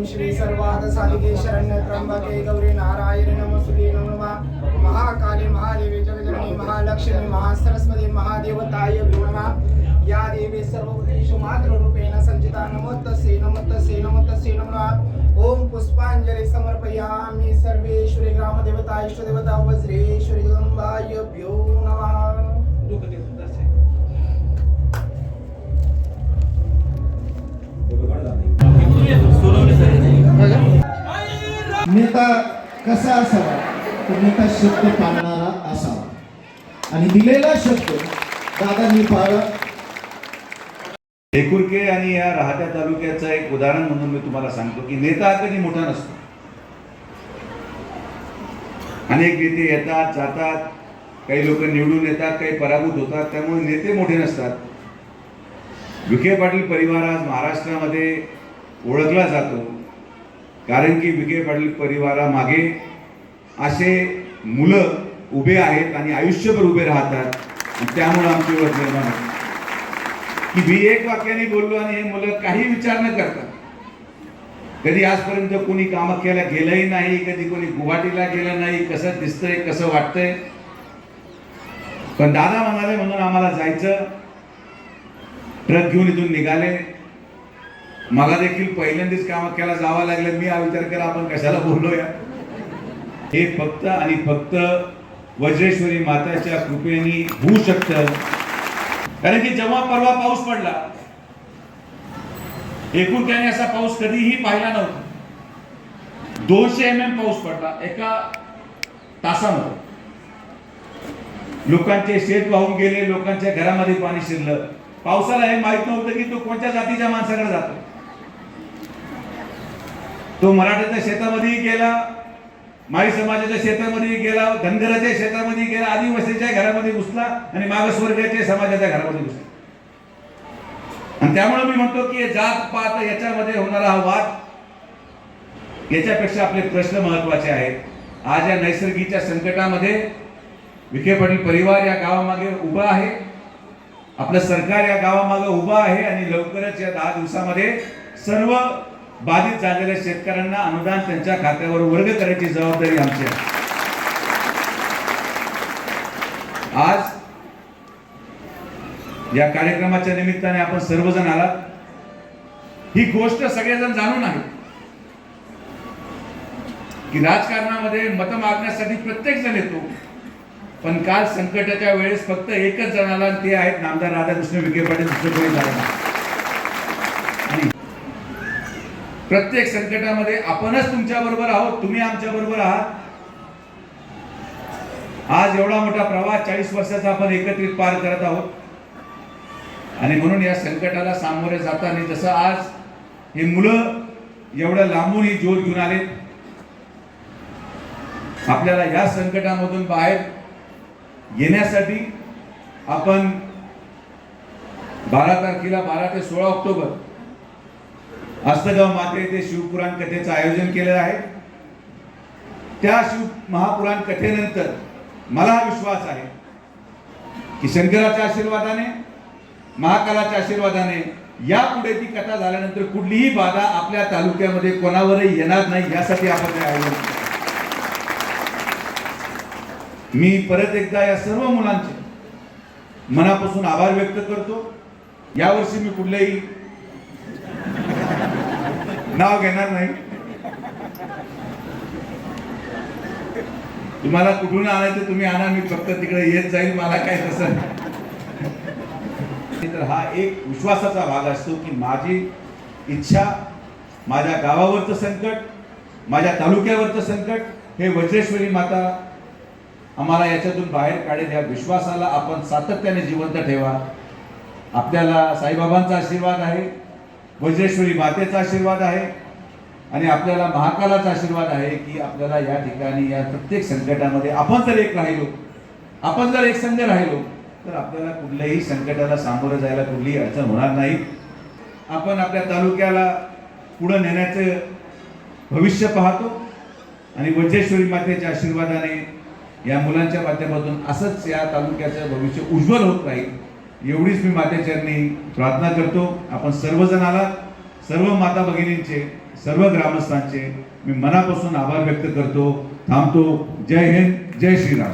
ॐ श्री सर्वादसादिके शरण्य गौरी नारायणे नमस्तुते नमः। महाकाली महादेवी जगजननी महालक्ष्मी महासरस्वती महादेवताय नमः। या देवी सर्वभूतेषु मातृरूपेण सञ्चिता नमोत्तस्यै नमोत्तस्यै नमोत्तस्यै नमः। ॐ पुष्पाञ्जलि समर्पयामि सर्वेश्वरी ग्रामदेवता इष्टदेवता वज्रेश्वरी जगदम्बायभ्यो नमः। नेता कसा असावा तर नेता शब्द पाळणारा असावा. आणि दिलेला शब्द दादांनी पाळला एकुरके आणि या राहत्या तालुक्याचं एक उदाहरण म्हणून मी तुम्हाला सांगतो की नेता कधी मोठा नसतो. अनेक नेते येतात जातात काही लोक निवडून येतात काही पराभूत होतात त्यामुळे नेते मोठे नसतात. विखे पाटील परिवार आज महाराष्ट्रामध्ये ओळखला जातो. कारण की विखे पाटील परिवारामागे असे मुलं उभे आहेत आणि आयुष्यभर उभे राहतात. त्यामुळं त्यामुळे आमची ओळख निर्माण होते. की मी एक वाक्याने बोललो आणि हे मुलं काही विचार न करता कधी आजपर्यंत कोणी कामाख्याला गेलंही नाही कधी कोणी गुवाहाटीला गेलं नाही कसं दिसतंय कसं वाटतंय. पण दादा म्हणाले म्हणून आम्हाला जायचं. ट्रक घेऊन इथून निघाले. मला देखील पहिल्यांदाच कामाख्याला जावं लागलं. मी हा विचार केला आपण कशाला बोललोया हे फक्त आणि फक्त वज्रेश्वरी माताच्या कृपेने होऊ शकतं. कारण की जेव्हा परवा पाऊस पडला एकूण त्याने असा पाऊस कधीही पाहिला नव्हता. दोनशे एम एम पाऊस पडला एका तासामध्ये. लोकांचे शेत वाहून गेले लोकांच्या घरामध्ये पाणी शिरलं. पावसाला हे माहीत नव्हतं की तो कोणत्या जातीच्या माणसाकडे जातो. तो मराठ्याच्या शेतामध्येही गेला माई समाजाच्या शेतामध्ये गेला धनगराच्या शेतामध्ये गेला आदिवासीच्या घरामध्ये घुसला आणि मागासवर्गाच्या समाजाच्या घरामध्ये घुसला. आणि त्यामुळे मी म्हणतो की जात पात याच्यामध्ये होणारा हा वाद याच्यापेक्षा आपले प्रश्न महत्त्वाचे आहेत. आज या नैसर्गिकच्या संकटामध्ये विखे पाटील परिवार या गावामागे उभा आहे. आपलं सरकार या गावामागे उभा आहे आणि लवकरच या दहा दिवसामध्ये सर्व बाधित झालेल्या शेतकऱ्यांना अनुदान त्यांच्या खात्यावर वर्ग करायची जबाबदारी आमची आहे. आज या कार्यक्रमाच्या निमित्ताने आपण सर्वजण आलात. ही गोष्ट सगळेजण जाणून आहे की राजकारणामध्ये मत मागण्यासाठी प्रत्येक जण येतो. पण काल संकटाच्या वेळेस फक्त एकच जणाला ते आहेत नामदार राधाकृष्ण विखे पाटील दुसरं कोणी झालं नाही. आणि प्रत्येक संकटामध्ये आपणच तुमच्या बरोबर आहोत तुम्ही आमच्या बरोबर आहात. आज एवढा मोठा प्रवास चाळीस वर्षाचा आपण एकत्रित पार करत आहोत. आणि म्हणून या संकटाला सामोरे जाताना जसं आज हे मुलं एवढं लांबून ही जोर घेऊन आले आपल्याला या संकटामधून बाहेर येण्यासाठी आपण बारा तारखेला बारा ते सोळा ऑक्टोबर अस्तगाव माते येथे शिवपुराण कथेचं आयोजन केलेलं आहे. त्या शिव महापुराण कथेनंतर मला हा विश्वास आहे की शंकराच्या आशीर्वादाने महाकालाच्या आशीर्वादाने यापुढे ती कथा झाल्यानंतर कुठलीही बाधा आपल्या तालुक्यामध्ये कोणावरही येणार नाही यासाठी आपण हे आयोजन मी परत एकदा या सर्व मुलांचे मनापासून आभार व्यक्त करतो. यावर्षी मी कुठल्याही नाव घेणार नाही. तुम्हाला कुठून आणायचं तुम्ही आणा मी फक्त तिकडे येत जाईल मला काय तसं. तर हा एक विश्वासाचा भाग असतो की माझी इच्छा माझ्या गावावरचं संकट माझ्या तालुक्यावरचं संकट हे वज्रेश्वरी माता आम्हाला याच्यातून बाहेर काढेल. या विश्वासाला आपण सातत्याने जिवंत ठेवा. आपल्याला साईबाबांचा आशीर्वाद आहे. वज्रेश्वरी मातेचा आशीर्वाद आहे. आणि आपल्याला महाकालाचा आशीर्वाद आहे की आपल्याला या ठिकाणी या प्रत्येक संकटामध्ये आपण जर एक राहिलो आपण जर एक संघ राहिलो तर आपल्याला कुठल्याही संकटाला सामोरं जायला कुठलीही अडचण होणार नाही. आपण आपल्या तालुक्याला पुढं नेण्याचं भविष्य पाहतो आणि वज्रेश्वरी मातेच्या आशीर्वादाने या मुलांच्या माध्यमातून असंच या तालुक्याचं भविष्य उज्ज्वल होत राहील. एवढीच मी मातेचरणी प्रार्थना करतो. आपण सर्वजण आलात. सर्व माता भगिनींचे सर्व ग्रामस्थांचे मी मनापासून आभार व्यक्त करतो. थांबतो. जय हिंद जय श्रीराम.